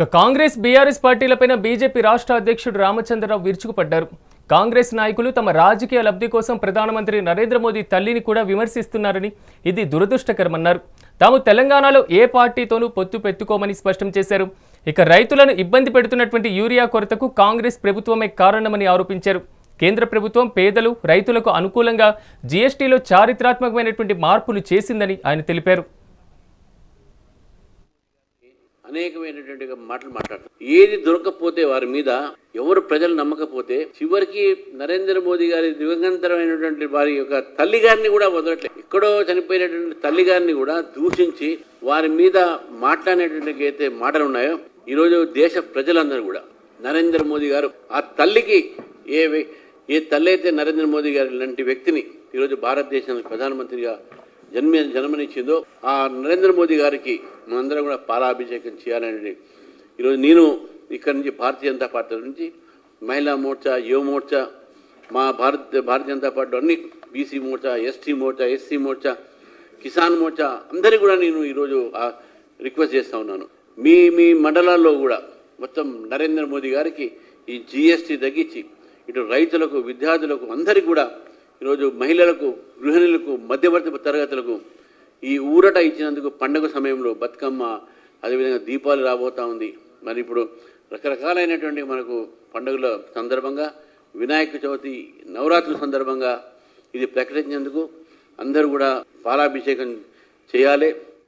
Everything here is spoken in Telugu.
ఇక కాంగ్రెస్ బీఆర్ఎస్ పార్టీలపైన బీజేపీ రాష్ట్ర అధ్యక్షుడు రామచంద్రరావు విరుచుకుపడ్డారు. కాంగ్రెస్ నాయకులు తమ రాజకీయ లబ్ధి కోసం ప్రధానమంత్రి నరేంద్ర మోదీ తల్లిని కూడా విమర్శిస్తున్నారని ఇది దురదృష్టకరమన్నారు. తాము తెలంగాణలో ఏ పార్టీతోనూ పొత్తు పెట్టుకోమని స్పష్టం చేశారు. ఇక రైతులను ఇబ్బంది పెడుతున్నటువంటి యూరియా కొరతకు కాంగ్రెస్ ప్రభుత్వమే కారణమని ఆరోపించారు. కేంద్ర ప్రభుత్వం పేదలు రైతులకు అనుకూలంగా జీఎస్టీలో చారిత్రాత్మకమైనటువంటి మార్పులు చేసిందని ఆయన తెలిపారు. అనేకమైనటువంటి మాటలు మాట్లాడతారు. ఏది దొరకకపోతే వారి మీద ఎవరు ప్రజలు నమ్మకపోతే చివరికి నరేంద్ర మోదీ గారి దివంగతమైనటువంటి వారి యొక్క తల్లి గారిని కూడా వదలట్లేదు. ఎక్కడో చనిపోయినటువంటి తల్లి గారిని కూడా దూషించి వారి మీద మాట్లాడేటువంటి అయితే మాటలు ఉన్నాయో ఈరోజు దేశ ప్రజలందరూ కూడా నరేంద్ర మోదీ గారు ఆ తల్లికి ఏ ఏ తల్లి అయితే నరేంద్ర మోదీ గారి లాంటి వ్యక్తిని ఈరోజు భారతదేశానికి ప్రధానమంత్రిగా జన్మ జన్మనిచ్చిందో ఆ నరేంద్ర మోదీ గారికి మనందరం కూడా పాలాభిషేకం చేయాలని ఈరోజు నేను ఇక్కడి నుంచి భారతీయ జనతా పార్టీ నుంచి మహిళా మోర్చా యువ మోర్చా మా భారత్ భారతీయ జనతా పార్టీ అన్ని BC Morcha ST Morcha SC Morcha Kisan Morcha అందరికీ కూడా నేను ఈరోజు రిక్వెస్ట్ చేస్తూ ఉన్నాను. మీ మీ మండలాల్లో కూడా మొత్తం నరేంద్ర మోదీ గారికి ఈ జిఎస్టీ తగ్గించి ఇటు రైతులకు విద్యార్థులకు అందరికీ కూడా ఈరోజు మహిళలకు గృహిణులకు మధ్యవర్తి తరగతులకు ఈ ఊరట ఇచ్చినందుకు పండుగ సమయంలో బతుకమ్మ అదేవిధంగా దీపాలు రాబోతా ఉంది. మరి ఇప్పుడు రకరకాలైనటువంటి మనకు పండుగల సందర్భంగా వినాయక చవితి నవరాత్రుల సందర్భంగా ఇది ప్రకటించినందుకు అందరూ కూడా పాలాభిషేకం చేయాలి.